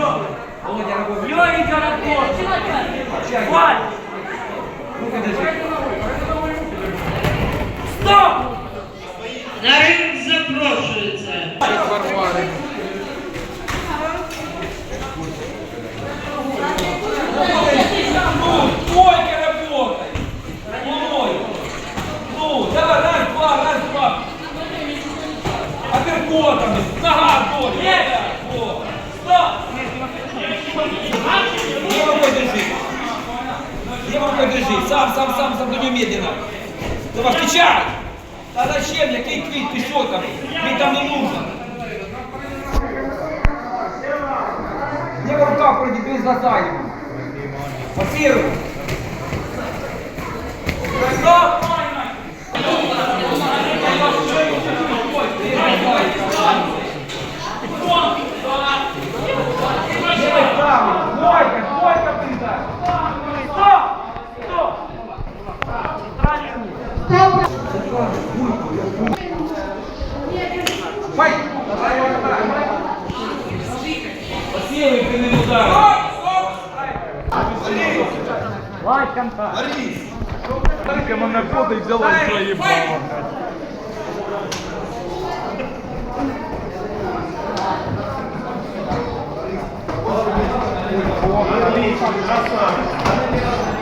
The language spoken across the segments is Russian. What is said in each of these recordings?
Володя, работай. Лёненько работай. Хватит. Ну-ка, держи. Стоп! На ринг запрошується. Варвари. Ну, сколько работай! Ну, Ой. Ну, давай, раз, два, раз, два. Апперкотами, нога, боль. Есть! Лево держи. Левой держи. Сам, сам, сам, сам, до нее медленно. Давай, встречай. Да зачем? Який твит? Ты что там? Мне там не нужно. Левая рука пройди, без глаза ему. Во-первых. Файт! Форсируй, ты не удар. Тільки мене фото і взяла і проїбала.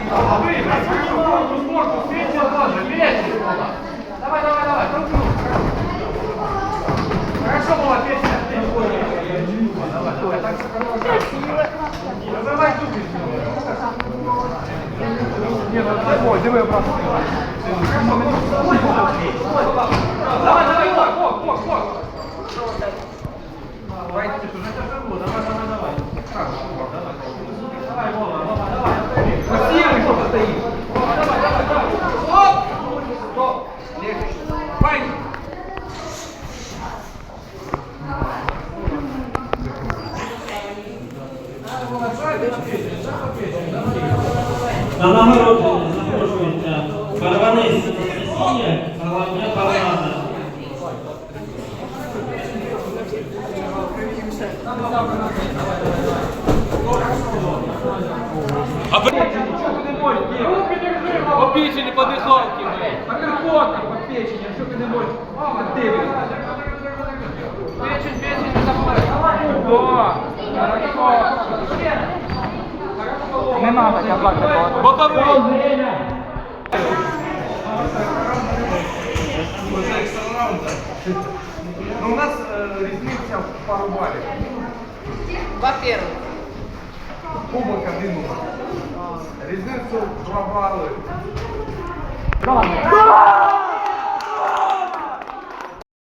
Давай, Ні, ну такой, диви, брат. Давай, давай, бок, бок, бок, бок. Давай, давай, давай. Давай, Вова, Вова, давай. Форсируй, кто стоит. Давай, давай, давай. Стоп! Стоп. Легче. Файт. На нагородження запрошується Барванець Анастасія, головня Павлана. А блядь, ничего ты не можешь делать. По печени, по дыхалке, блядь. По перхотке, по печени, а что ты не можешь? Поддивиться. Печень, печень, не забывай. О, Не надо казати, Боковой. Ну, у нас е, різниця в пару балів. Во-первых. Кубок один у нас. Різницю в два бали. Давай.